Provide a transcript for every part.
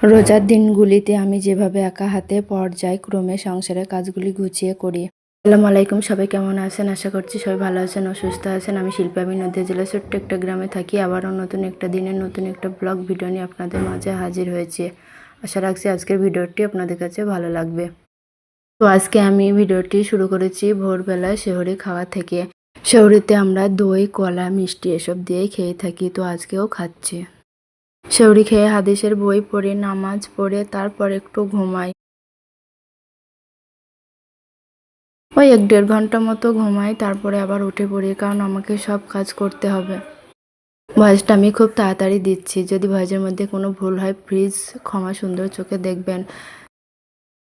রোজার দিনগুলিতে আমি যেভাবে একা হাতে পর্যায়ক্রমে সংসারের কাজগুলি গুছিয়ে করি। আসসালামু আলাইকুম, সবাই কেমন আছেন? আশা করছি সবাই ভালো আছেন ও সুস্থ আছেন। আমি শিল্পা আমি নদীয়া জেলার ছোট্ট একটা গ্রামে থাকি। আবারও নতুন একটা দিনের নতুন একটা ব্লগ ভিডিও নিয়ে আপনাদের মাঝে হাজির হয়েছে। আশা রাখছি আজকের ভিডিওটি আপনাদের কাছে ভালো লাগবে। তো আজকে আমি ভিডিওটি শুরু করেছি ভোরবেলায় শেহরি খাওয়া থেকে। শেহরিতে আমরা দই, কলা, মিষ্টি এসব দিয়েই খেয়ে থাকি। তো আজকেও খাচ্ছি। সেউরি খেয়ে হাদিসের বই পড়ে, নামাজ পড়ে, তারপর একটু ঘুমাই ওই এক দেড় ঘণ্টা মতো ঘুমাই তারপরে আবার উঠে পড়ি, কারণ আমাকে সব কাজ করতে হবে। ভয়েসটা আমি খুব তাড়াতাড়ি দিচ্ছি। যদি ভয়েসের মধ্যে কোনো ভুল হয়, প্লিজ ক্ষমা সুন্দর চোখে দেখবেন।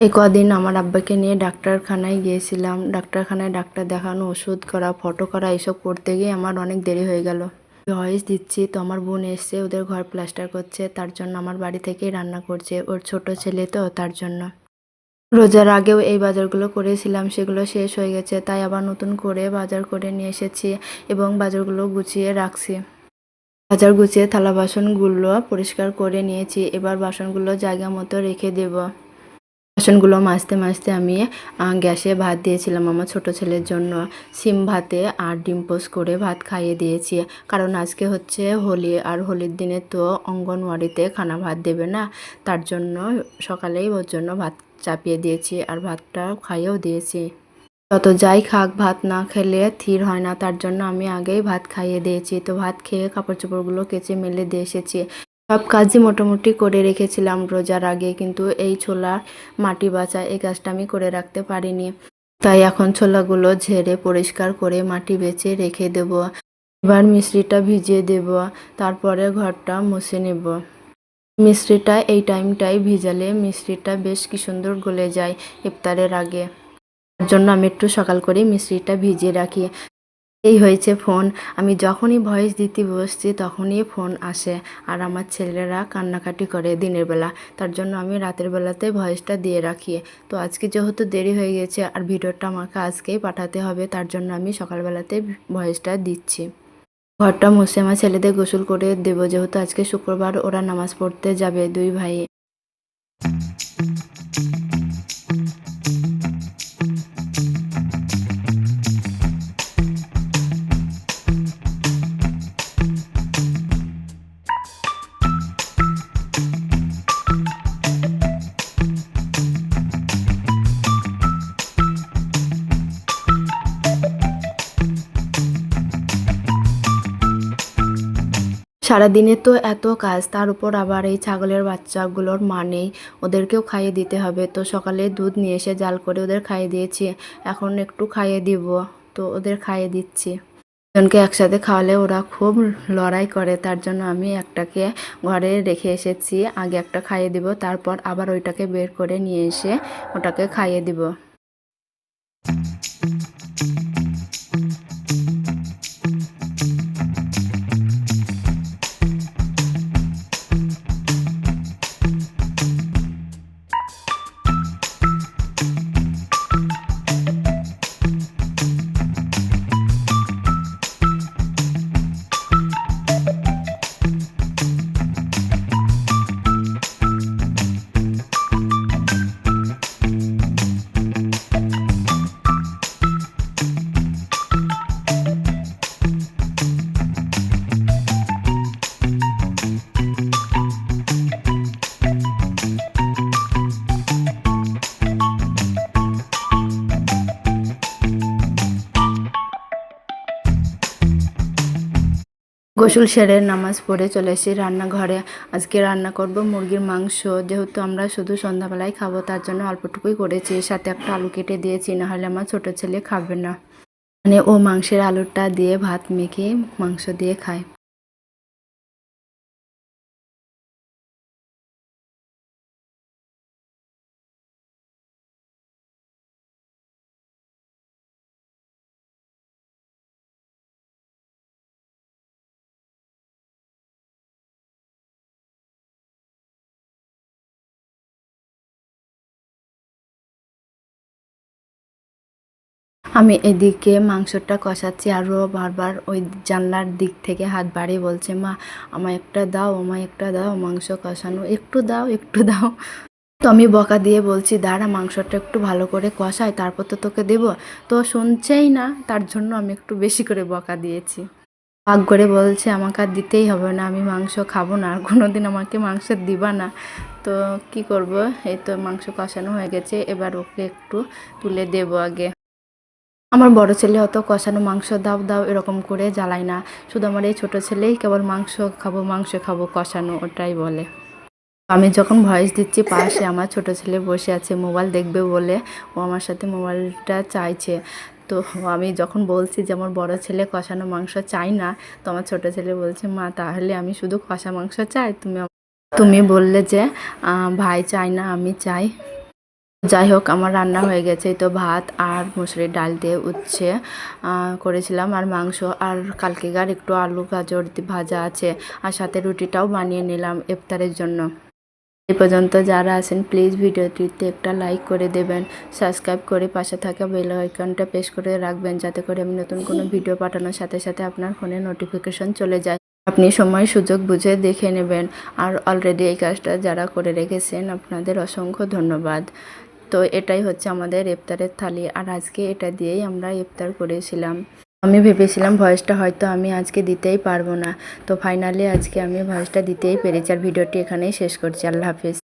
এই কদিন আমার আব্বাকে নিয়ে ডাক্তারখানায় গিয়েছিলাম। ডাক্তারখানায় ডাক্তার দেখানো, ওষুধ করা, ফটো করা, এসব করতে গিয়ে আমার অনেক দেরি হয়ে গেল। ভয়েস দিচ্ছি, তো আমার বোন এসছে ওদের ঘর প্লাস্টার করছে, তার জন্য আমার বাড়ি থেকেই রান্না করছে, ওর ছোট ছেলে তো তার জন্য। রোজার আগেও এই বাজারগুলো করেছিলাম, সেগুলো শেষ হয়ে গেছে, তাই আবার নতুন করে বাজার করে নিয়ে এসেছি এবং বাজারগুলো গুছিয়ে রাখছি। বাজার গুছিয়ে থালা বাসনগুলো পরিষ্কার করে নিয়েছি, এবার বাসনগুলো জায়গা মতো রেখে দেব। বাসনগুলো মাজতে মাজতে আমি গ্যাসে ভাত দিয়েছিলাম আমার ছোট ছেলের জন্য। সিম ভাতে আর ডিম পোস্ট করে ভাত খাইয়ে দিয়েছি। কারণ আজকে হচ্ছে হোলি আর হোলির দিনে তো অঙ্গনওয়াড়িতে খানা ভাত দেবে না। তার জন্য সকালেই ওর জন্য ভাত চাপিয়ে দিয়েছি আর ভাতটা খাইয়েও দিয়েছি। তত যাই খাক, ভাত না খেলে থির হয় না। তার জন্য আমি আগেই ভাত খাইয়ে দিয়েছি। তো ভাত খেয়ে কাপড় চোপড়গুলো কেচে মেলে দিয়ে এসেছি। সব কাজই মোটামুটি করে রেখেছিলাম রোজার আগে, কিন্তু এই ছোলা মাটি বাছা এই কাজটা আমি করে রাখতে পারিনি। তাই এখন ছোলাগুলো ঝেড়ে পরিষ্কার করে মাটি বেছে রেখে দেব। এবার মিশ্রিটা ভিজিয়ে দেব, তারপরে ঘরটা মুছে নেব। মিশ্রিটা এই টাইমটাই ভিজালে মিশ্রিটা বেশ কি সুন্দর গলে যায় ইফতারের আগে। তার জন্য আমি একটু সকাল করে মিশ্রিটা ভিজিয়ে রাখি। এই হয়েছে ফোন। আমি যখনই ভয়েস দিতে বসছি, তখনই ফোন আসে আর আমার ছেলেরা কান্নাকাটি করে দিনের বেলা। তার জন্য আমি রাতের বেলাতে ভয়েসটা দিয়ে রাখি। তো আজকে যেহেতু দেরি হয়ে গেছে আর ভিডিওটা আমাকে আজকেই পাঠাতে হবে, তার জন্য আমি সকালবেলাতে ভয়েসটা দিচ্ছি। ঘরটা মুছে আমার ছেলেদের গোসল করে দেবো, যেহেতু আজকে শুক্রবার ওরা নামাজ পড়তে যাবে দুই ভাই। সারাদিনে তো এত কাজ, তার উপর আবার এই ছাগলের বাচ্চাগুলোর মা নেই ওদেরকেও খাইয়ে দিতে হবে। তো সকালে দুধ নিয়ে এসে জাল করে ওদের খাইয়ে দিয়েছি, এখন একটু খাইয়ে দিব। তো ওদের খাইয়ে দিচ্ছি। জনকে একসাথে খাওয়ালে ওরা খুব লড়াই করে, তার জন্য আমি একটাকে ঘরে রেখে এসেছি, আগে একটা খাইয়ে দিব, তারপর আবার ওইটাকে বের করে নিয়ে এসে ওটাকে খাইয়ে দিব। গোসল সেরে নামাজ পড়ে চলে এসেছি রান্নাঘরে আজকে রান্না করব মুরগির মাংস। যেহেতু আমরা শুধু সন্ধ্যাবেলায় খাব, তার জন্য অল্পটুকুই করেছি। সাথে একটা আলু কেটে দিয়েছি, নাহলে আমার ছোটো ছেলে খাবে না। মানে ও মাংসের আলুটা দিয়ে ভাত মেখে মাংস দিয়ে খায়। আমি এদিকে মাংসটা কষাচ্ছি আরও বারবার ওই জানলার দিক থেকে হাত বাড়িয়ে বলছে, মা, আমায় একটা দাও, আমায় একটা দাও মাংস কষানো। একটু দাও একটু দাও। তো আমি বকা দিয়ে বলছি, দাঁড়া, মাংসটা একটু ভালো করে কষায় তারপর তো তোকে দেবো। তো শুনছেই না, তার জন্য আমি একটু বেশি করে বকা দিয়েছি। ভাগ করে বলছে, আমাকে আর দিতেই হবে না, আমি মাংস খাব না, আর কোনো দিন আমাকে মাংস দিবা না। তো কি করব, এই তো মাংস কষানো হয়ে গেছে, এবার ওকে একটু তুলে দেবো আগে। আমার বড় ছেলে অত কষানো মাংস দাও দাও, এরকম করে জ্বালায় না। শুধু আমার এই ছোটো ছেলেই কেবল মাংস খাব মাংস খাব, কষানো, ওটাই বলে। আমি যখন ভয়েস দিচ্ছি, পাশে আমার ছোট ছেলে বসে আছে, মোবাইল দেখবে বলে ও আমার সাথে মোবাইলটা চাইছে। তো আমি যখন বলছি যে আমার বড় ছেলে কষানো মাংস চাই না, তো আমার ছোট ছেলে বলছে, মা, তাহলে আমি শুধু কষা মাংস চাই? তুমি তুমি বললে যে ভাই, চাই না, আমি চাই। যাই হোক আমার রান্না হয়ে গেছে। তো ভাত আর মুসুরির ডাল দিয়ে উচ্ছে করেছিলাম আর মাংস। আর কালকেকার একটু আলু গাজর ভাজা আছে। আর সাথে রুটিটাও বানিয়ে নিলাম ইফতারের জন্য। এই পর্যন্ত যারা আছেন প্লিজ ভিডিওটিতে একটা লাইক করে দেবেন। সাবস্ক্রাইব করে পাশে থাকা বেল আইকনটা প্রেস করে রাখবেন, যাতে করে আমি নতুন কোনো ভিডিও পাঠানোর সাথে সাথে আপনার ফোনে নোটিফিকেশন চলে যায়। আপনি সময়, সুযোগ বুঝে দেখে নেবেন। আর অলরেডি এই কাজটা যারা করে রেখেছেন, আপনাদের অসংখ্য ধন্যবাদ। তো এটাই হচ্ছে আমাদের ইফতারের থালি। আর আজকে এটা দিয়েই আমরা ইফতার করেছিলাম। আমি ভেবেছিলাম ভয়েসটা হয়তো আমি আজকে দিতেই পারব না। তো ফাইনালি আজকে আমি ভয়েসটা দিতেই পেরেছি। আর ভিডিওটি এখানেই শেষ করছি। আল্লাহ হাফিজ।